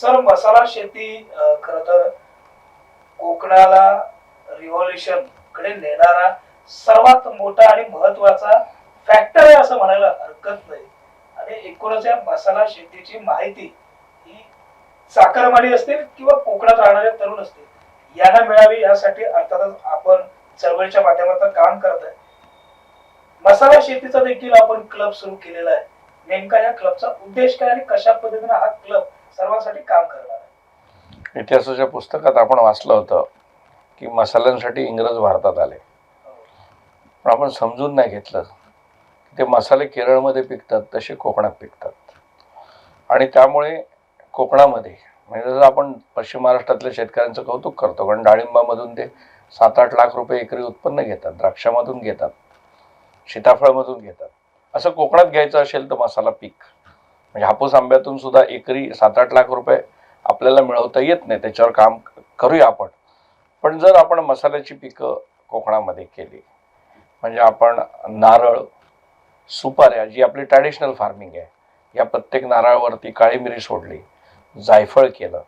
Sir मसाला शेती खर तर कोकणाला रिव्हॉल्युशनकडे नेणारा सर्वात मोठा आणि महत्त्वाचा फॅक्टर आहे असं म्हणायला हरकत नाही. आणि एकूणच या मसाला शेतीची माहिती ही चाकरमानी असतील किंवा कोकणात राहणारे तरुण असतील यांना मिळावी यासाठी अर्थातच आपण चळवळीच्या माध्यमातून काम करत आहे. मसाला शेतीचा देखील आपण क्लब सुरू केलेला आहे. नेमका या क्लबचा उद्देश काय आणि कशा पद्धतीने हा क्लब सर्वांसाठी काम करणार इतिहासाच्या पुस्तकात आपण वाचलं होतं की मसाल्यांसाठी इंग्रज भारतात आले. पण आपण समजून नाही घेतलं ते मसाले केरळमध्ये पिकतात तसे कोकणात पिकतात. आणि त्यामुळे कोकणामध्ये म्हणजे जसं आपण पश्चिम महाराष्ट्रातल्या शेतकऱ्यांचं कौतुक करतो कारण डाळिंबामधून ते सात आठ लाख रुपये एकरी उत्पन्न घेतात द्राक्षामधून घेतात सीताफळमधून घेतात. असं कोकणात घ्यायचं असेल तर मसाला पीक. म्हणजे हापूस आंब्यातून सुद्धा एकरी सात आठ लाख रुपये आपल्याला मिळवता येत नाही. त्याच्यावर काम करूया आपण. पण जर आपण मसाल्याची पिकं कोकणामध्ये केली म्हणजे आपण नारळ सुपाऱ्या जी आपली ट्रॅडिशनल फार्मिंग आहे या प्रत्येक नारळावरती काळी मिरी सोडली जायफळ केलं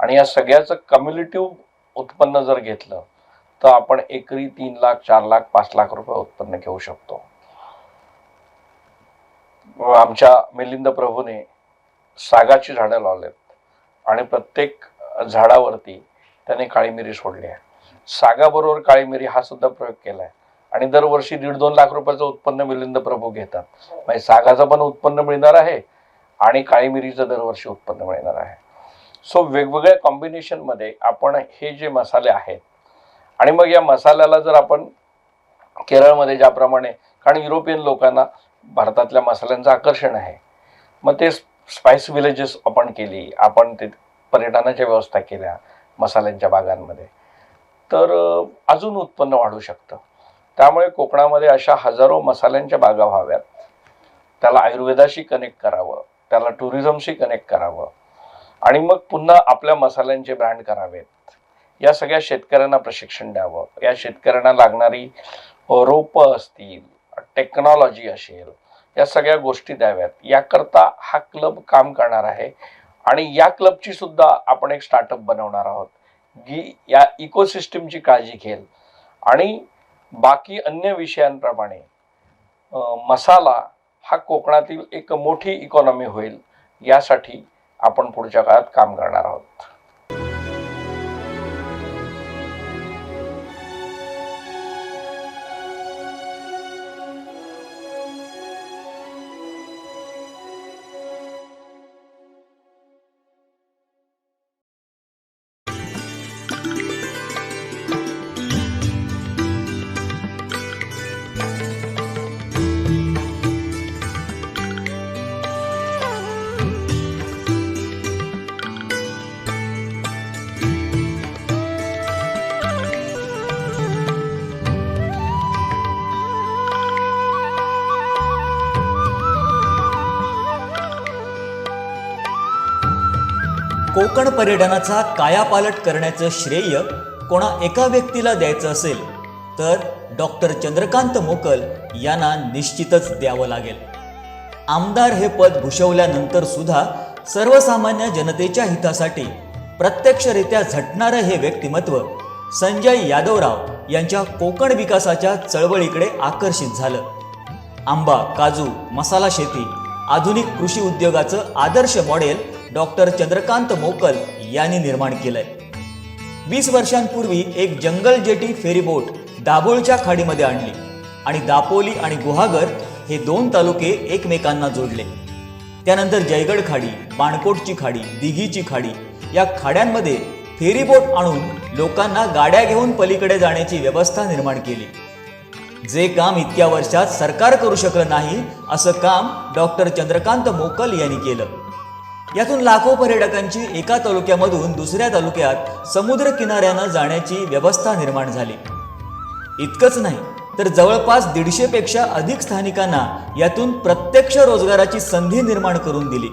आणि या सगळ्याचं कम्युनिटिव्ह उत्पन्न जर घेतलं तर आपण एकरी तीन लाख चार लाख पाच लाख रुपये उत्पन्न घेऊ शकतो. आमच्या मिलिंद प्रभूने सागाची झाडं लावलेत. आणि प्रत्येक झाडावरती त्याने काळी मिरी सोडली आहे. सागाबरोबर काळी मिरी हा सुद्धा प्रयोग केला आहे आणि दरवर्षी दीड दोन लाख रुपयाचं उत्पन्न मिलिंद प्रभू घेतात. म्हणजे सागाचं पण उत्पन्न मिळणार आहे आणि काळी मिरीचं दरवर्षी उत्पन्न मिळणार आहे. सो वेगवेगळ्या कॉम्बिनेशनमध्ये आपण हे जे मसाले आहेत आणि मग या मसाल्याला जर आपण केरळमध्ये ज्याप्रमाणे कारण युरोपियन लोकांना भारतातल्या मसाल्यांचं आकर्षण आहे. मग ते स्पाइस विलेजेस आपण केली आपण ते पर्यटनाच्या व्यवस्था केल्या मसाल्यांच्या बागांमध्ये. तर अजून उत्पन्न वाढू शकतं. त्यामुळे कोकणामध्ये अशा हजारो मसाल्यांच्या बागा व्हाव्यात. त्याला आयुर्वेदाशी कनेक्ट करावं त्याला टुरिझमशी कनेक्ट करावं. आणि मग पुन्हा आपल्या मसाल्यांचे ब्रँड करावेत. या सगळ्या शेतकऱ्यांना प्रशिक्षण द्यावं. या शेतकऱ्यांना लागणारी रोपं असतील टेक्नॉलॉजी असेल या सगळ्या गोष्टी द्याव्यात. याकरता हा क्लब काम करणार आहे आणि या क्लबची सुद्धा आपण एक स्टार्टअप बनवणार आहोत जी या इकोसिस्टमची काळजी घेईल. आणि बाकी अन्य विषयांप्रमाणे मसाला हा कोकणातील एक मोठी इकॉनॉमी होईल यासाठी आपण पुढच्या काळात काम करणार आहोत. कोकण पर्यटनाचा कायापालट करण्याचं श्रेय कोणा एका व्यक्तीला द्यायचं असेल तर डॉक्टर चंद्रकांत मोकल यांना निश्चितच द्यावं लागेल. आमदार हे पद भूषवल्यानंतर सुद्धा सर्वसामान्य जनतेच्या हितासाठी प्रत्यक्षरित्या झटणारं हे व्यक्तिमत्व संजय यादवराव यांच्या कोकण विकासाच्या चळवळीकडे आकर्षित झालं. आंबा काजू मसाला शेती आधुनिक कृषी उद्योगाचं आदर्श मॉडेल डॉक्टर चंद्रकांत मोकल यांनी निर्माण केलंय. वीस वर्षांपूर्वी एक जंगल जेटी फेरीबोट दाभोळच्या खाडीमध्ये आणली आणि दापोली आणि गुहागर हे दोन तालुके एकमेकांना जोडले. त्यानंतर जयगड खाडी बाणकोटची खाडी दिघीची खाडी या खाड्यांमध्ये फेरीबोट आणून लोकांना गाड्या घेऊन पलीकडे जाण्याची व्यवस्था निर्माण केली. जे काम इतक्या वर्षात सरकार करू शकलं नाही असं काम डॉक्टर चंद्रकांत मोकल यांनी केलं. यातून लाखो पर्यटकांची एका तालुक्यामधून दुसऱ्या तालुक्यात समुद्र किनाऱ्यानं जाण्याची व्यवस्था निर्माण झाली. इतकंच नाही तर जवळपास दीडशेपेक्षा अधिक स्थानिकांना यातून प्रत्यक्ष रोजगाराची संधी निर्माण करून दिली.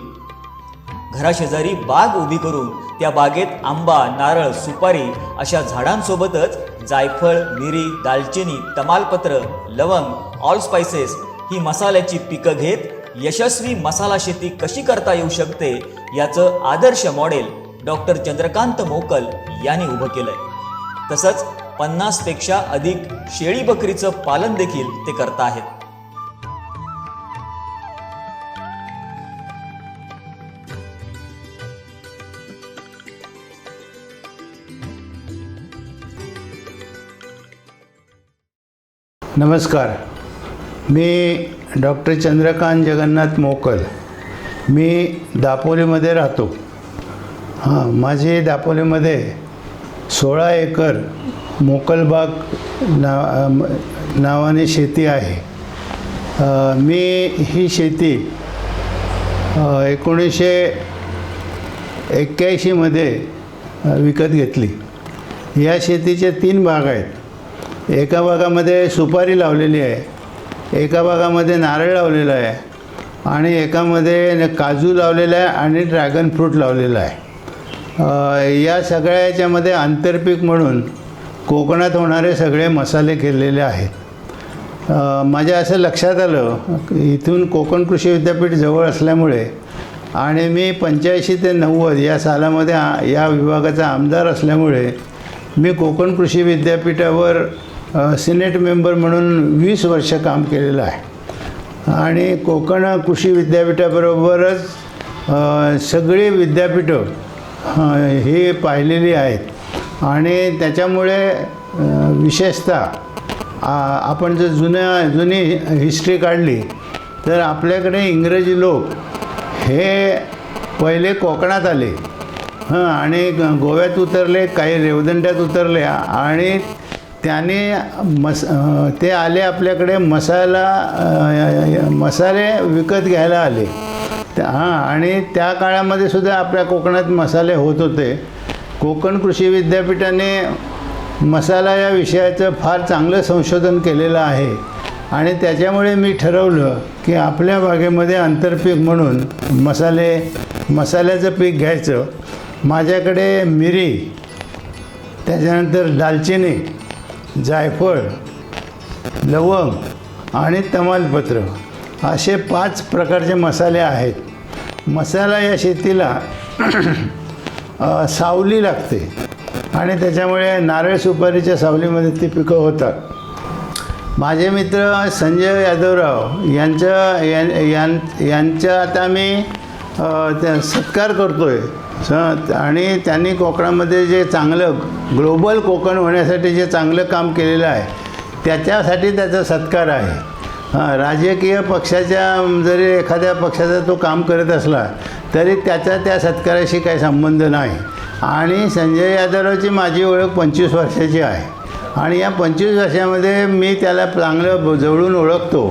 घराशेजारी बाग उभी करून त्या बागेत आंबा नारळ सुपारी अशा झाडांसोबतच जायफळ मिरी दालचिनी तमालपत्र लवंग ऑल स्पायसेस ही मसाल्याची पिकं घेत यशस्वी मसाला शेती कशी करता येऊ शकते याचं आदर्श मॉडेल डॉक्टर चंद्रकांत मोकल यांनी उभं केलंय. तसंच पन्नासपेक्षा अधिक शेळी बकरीचं पालन देखील ते करता आहेत. नमस्कार. मी डॉक्टर चंद्रकांत जगन्नाथ मोकल. मी दापोलीमध्ये राहतो. हां माझी दापोलीमध्ये सोळा एकर मोकलबाग ना नावाने शेती आहे. मी ही शेती एकोणीसशे एक्क्याऐंशीमध्ये विकत घेतली. या शेतीचे तीन भाग आहेत. एका भागामध्ये सुपारी लावलेली आहे. एका भागामध्ये नारळ लावलेला आहे आणि एकामध्ये काजू लावलेला आहे आणि ड्रॅगन फ्रूट लावलेला आहे. या सगळ्या याच्यामध्ये आंतरपीक म्हणून कोकणात होणारे सगळे मसाले केलेले आहेत. माझ्या असं लक्षात आलं इथून कोकण कृषी विद्यापीठ जवळ असल्यामुळे आणि मी पंच्याऐंशी ते नव्वद या सालामध्ये या विभागाचा आमदार असल्यामुळे मी कोकण कृषी विद्यापीठावर सिनेट मेंबर म्हणून वीस वर्ष काम केलेलं आहे. आणि कोकण कृषी विद्यापीठाबरोबरच सगळी विद्यापीठं हे पाहिलेली आहेत. आणि त्याच्यामुळे विशेषतः आपण जर जुन्या जुनी हिस्ट्री काढली तर आपल्याकडे इंग्रजी लोक हे पहिले कोकणात आले. हां आणि ग- गोव्यात उतरले काही रेवदंड्यात उतरले आणि त्याने मस ते आले आपल्याकडे मसाला मसाले विकत घ्यायला आले. त्या- हां आणि त्या काळामध्ये सुद्धा आपल्या कोकणात मसाले होत होते. कोकण कृषी विद्यापीठाने मसाला या विषयाचं फार चांगलं संशोधन केलेलं आहे. आणि त्याच्यामुळे मी ठरवलं की आपल्या बागेमध्ये आंतरपीक म्हणून मसाले मसाल्याचं पीक घ्यायचं. माझ्याकडे मिरी त्याच्यानंतर दालचिनी जायफळ लवंग आणि तमालपत्र असे पाच प्रकारचे मसाले आहेत. मसाला या शेतीला सावली लागते आणि त्याच्यामुळे नारळ सुपारीच्या सावलीमध्ये ती पिकं होतात. माझे मित्र संजय यादवराव यांच्या यां- यां- यांचा आता मी त्या सत्कार करतो आहे स आणि त्यांनी कोकणामध्ये जे चांगलं ग्लोबल कोकण होण्यासाठी जे चांगलं काम केलेलं आहे त्याच्यासाठी त्याचा सत्कार आहे. हां राजकीय पक्षाच्या जरी एखाद्या पक्षाचा तो काम करत असला तरी त्याचा त्या सत्काराशी काही संबंध नाही. आणि संजय यादवची माझी ओळख पंचवीस वर्षाची आहे. आणि या पंचवीस वर्षामध्ये मी त्याला चांगलं जवळून ओळखतो.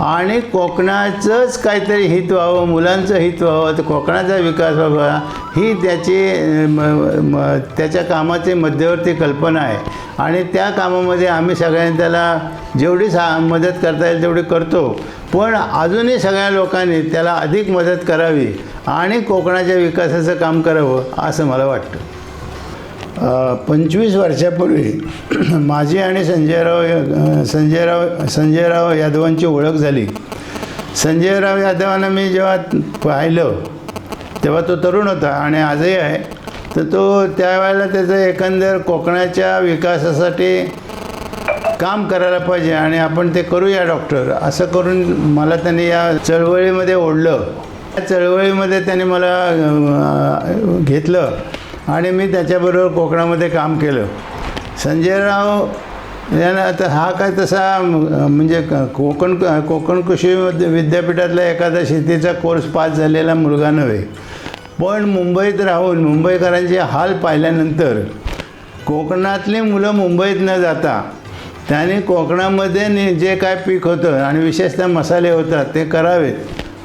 आणि कोकणाचंच काहीतरी हित व्हावं मुलांचं हित व्हावं तर कोकणाचा विकास व्हावा ही त्याची म- त्याच्या कामाची मध्यवर्ती कल्पना आहे. आणि त्या कामामध्ये आम्ही सगळ्यांनी त्याला जेवढी सा मदत करता येईल तेवढी करतो. पण अजूनही सगळ्या लोकांनी त्याला अधिक मदत करावी आणि कोकणाच्या विकासाचं काम करावं असं मला वाटतं. पंचवीस वर्षापूर्वी माझी आणि संजयराव संजयराव संजयराव यादवांची ओळख झाली. संजयराव यादवांना मी जेव्हा पाहिलं तेव्हा तो तरुण होता आणि आजही आहे. तर तो त्यावेळेला त्याचं एकंदर कोकणाच्या विकासासाठी काम करायला पाहिजे आणि आपण ते करूया डॉक्टर. असं करून मला त्यांनी या चळवळीमध्ये ओढलं. त्या चळवळीमध्ये त्यांनी मला घेतलं. आणि मी त्याच्याबरोबर कोकणामध्ये काम केलं. संजयराव यांना आता हा काय तसा म्हणजे क- कोकण कोकण कृषी विद्या- विद्यापीठातला एखादा शेतीचा कोर्स पास झालेला मुलगा नव्हे. पण मुंबईत राहून मुंबईकरांचे हाल पाहिल्यानंतर कोकणातली मुलं मुंबईत न जाता त्याने कोकणामध्ये नि जे काय पीक होतं आणि विशेषतः मसाले होतात ते करावेत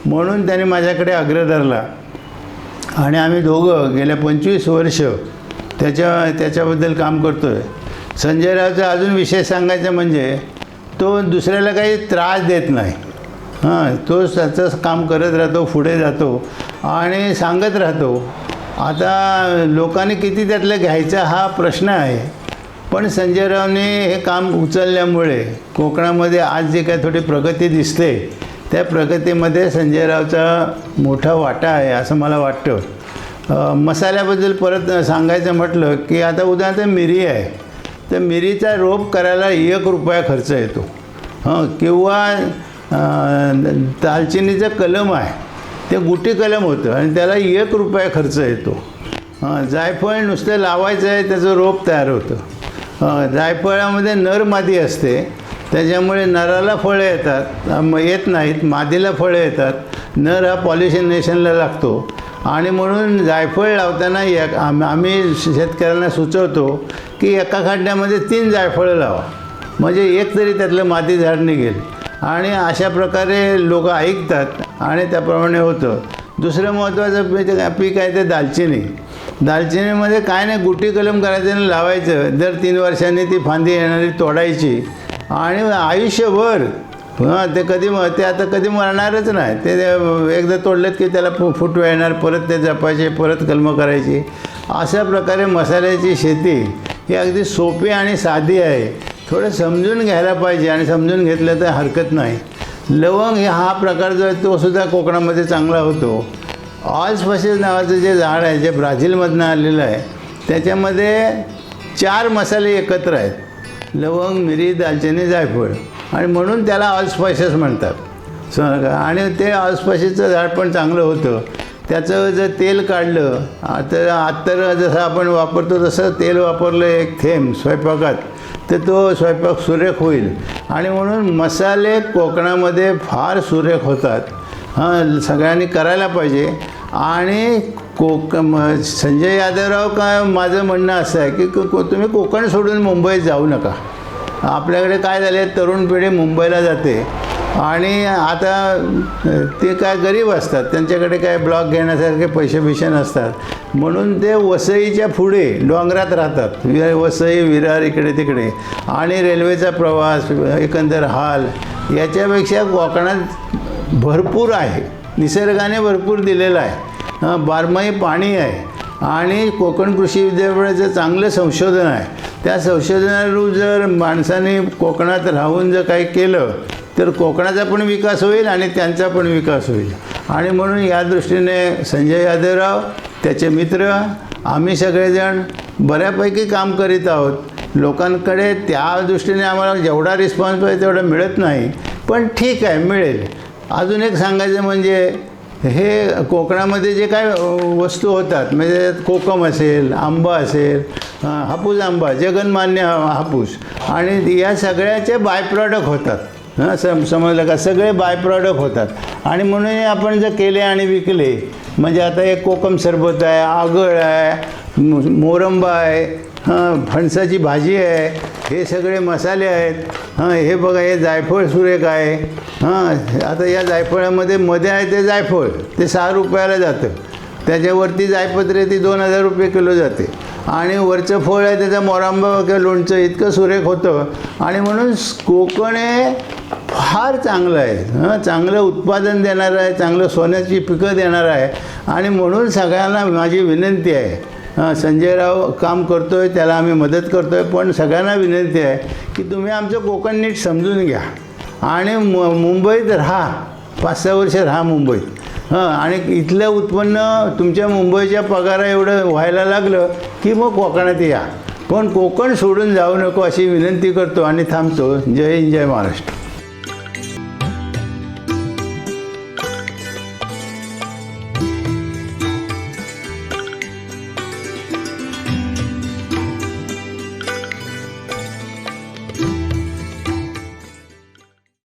म्हणून त्याने माझ्याकडे आग्रह धरला. आणि आम्ही दोघं गेल्या पंचवीस वर्ष त्याच्या त्याच्याबद्दल काम करतो आहे संजयरावचा अजून विषय सांगायचा म्हणजे तो दुसऱ्याला काही त्रास देत नाही. हां तो त्याचं काम करत राहतो पुढे जातो आणि सांगत राहतो. आता लोकांनी किती त्यातलं घ्यायचा हा प्रश्न आहे. पण संजयरावने हे काम उचलल्यामुळे कोकणामध्ये आज जे काय थोडी प्रगती दिसते त्या प्रगतीमध्ये संजय रावचा मोठा वाटा आहे असं मला वाटतं. मसाल्याबद्दल परत सांगायचं म्हटलं की आता उदाहरणार्थ मिरी आहे. तर मिरीचा रोप करायला एक रुपया खर्च येतो. हं किंवा दालचिनीचं कलम आहे. ते गुटी कलम होतं आणि त्याला एक रुपया खर्च येतो. जायफळ नुसतं लावायचं आहे त्याचं रोप तयार होतं. जायफळामध्ये नर मादी असते. त्याच्यामुळे नराला फळं येतात. मग येत नाहीत मादीला फळं येतात. नर हा पॉलिशिनेशनला लागतो. आणि म्हणून जायफळ लावताना एक आम आम्ही शेतकऱ्यांना सुचवतो की एका खड्ड्यामध्ये तीन जायफळं लावा. म्हणजे एक तरी त्यातलं माती झाड निघेल. आणि अशा प्रकारे लोक ऐकतात आणि त्याप्रमाणे होतं. दुसरं महत्त्वाचं पीक पीक आहे ते दालचिनी. दालचिनीमध्ये काय नाही गुटी कलम करायचं आणि लावायचं. दर तीन वर्षांनी ती फांदी येणारी तोडायची. आणि आयुष्यभर हां ते कधी म ते आता कधी मरणारच नाही. ते एकदा तोडलेत की त्याला फु फुटवा येणार परत ते जपायचे परत कलम करायची. अशा प्रकारे मसाल्याची शेती ही अगदी सोपी आणि साधी आहे. थोडं समजून घ्यायला पाहिजे आणि समजून घेतलं तर हरकत नाही. लवंग हे हा प्रकार जो आहे तो सुद्धा कोकणामध्ये चांगला होतो. ऑल्स फसेस नावाचं जे झाड आहे जे ब्राझीलमधनं आलेलं आहे त्याच्यामध्ये चार मसाले एकत्र आहेत. लवंग मिरी दालचिनी जायफळ. आणि म्हणून त्याला ऑलस्पायसेस म्हणतात. आणि ते ऑलस्पायसेसचं झाड पण चांगलं होतं. त्याचं जर तेल काढलं तर आत्तर जसं आपण वापरतो तसं तेल वापरलं एक थेंब स्वयंपाकात तर तो स्वयंपाक सुरेख होईल. आणि म्हणून मसाले कोकणामध्ये फार सुरेख होतात. हां सगळ्यांनी करायला पाहिजे. आणि कोक संजय यादवराव काय माझं म्हणणं असं आहे की को- को- तुम्ही कोकण सोडून मुंबईत जाऊ नका. आपल्याकडे काय झाले तरुण पिढी मुंबईला जाते. आणि आता ते काय गरीब असतात त्यांच्याकडे काय ब्लॉक घेण्यासारखे पैसे बिशे नसतात. म्हणून ते वसईच्या पुढे डोंगरात राहतात. वसई विरार इकडे तिकडे. आणि रेल्वेचा प्रवास एकंदर हाल याच्यापेक्षा कोकणात भरपूर आहे. निसर्गाने भरपूर दिलेलं आहे. बारमाही पाणी आहे. आणि कोकण कृषी विद्यापीठाचं चांगलं संशोधन आहे त्या संशोधनारू जर माणसाने कोकणात राहून जर काही केलं तर कोकणाचा पण विकास होईल आणि त्यांचा पण विकास होईल. आणि म्हणून या दृष्टीने संजय यादवराव त्याचे मित्र आम्ही सगळेजण बऱ्यापैकी काम करीत आहोत. लोकांकडे त्या दृष्टीने आम्हाला जेवढा रिस्पॉन्स पाहिजे तेवढा मिळत नाही पण ठीक आहे मिळेल. अजून एक सांगायचं म्हणजे हे कोकणामध्ये जे काय वस्तू होतात म्हणजे कोकम असेल आंबा असेल हापूस आंबा जगनमान्य हापूस आणि या सगळ्याचे बाय प्रॉडक्ट होतात. हां सम समजलं का? सगळे बाय प्रॉडक्ट होतात. आणि म्हणून आपण जर केले आणि विकले म्हणजे आता एक कोकम सरबत आहे आगळ आहे मोरंबा आहे हां फणसाची भाजी आहे हे सगळे मसाले आहेत हां हे बघा हे जायफळ सुरेख आहे हां आता या जायफळामध्ये मध्ये आहे ते जायफळ ते सहा रुपयाला जातं. त्याच्यावरती जायपत्रे ती दोन हजार रुपये किलो जाते. आणि वरचं फळ आहे त्याचा मोरांबा किंवा लोणचं इतकं सुरेख होतं. आणि म्हणून कोकण हे फार चांगलं आहे. हां चांगलं उत्पादन देणारं आहे चांगलं सोन्याची पिकं देणारं आहे. आणि म्हणून सगळ्यांना माझी विनंती आहे संजयराव काम करतो आहे त्याला आम्ही मदत करतो आहे पण सगळ्यांना विनंती आहे की तुम्ही आमचं कोकण नीट समजून घ्या. आणि मु मुंबईत राहा. पाच सहा वर्ष राहा मुंबईत. हां आणि इथलं उत्पन्न तुमच्या मुंबईच्या पगारा एवढं व्हायला लागलं की मग कोकणात या. पण कोकण सोडून जाऊ नको अशी विनंती करतो आणि थांबतो. जय हिंद जय महाराष्ट्र.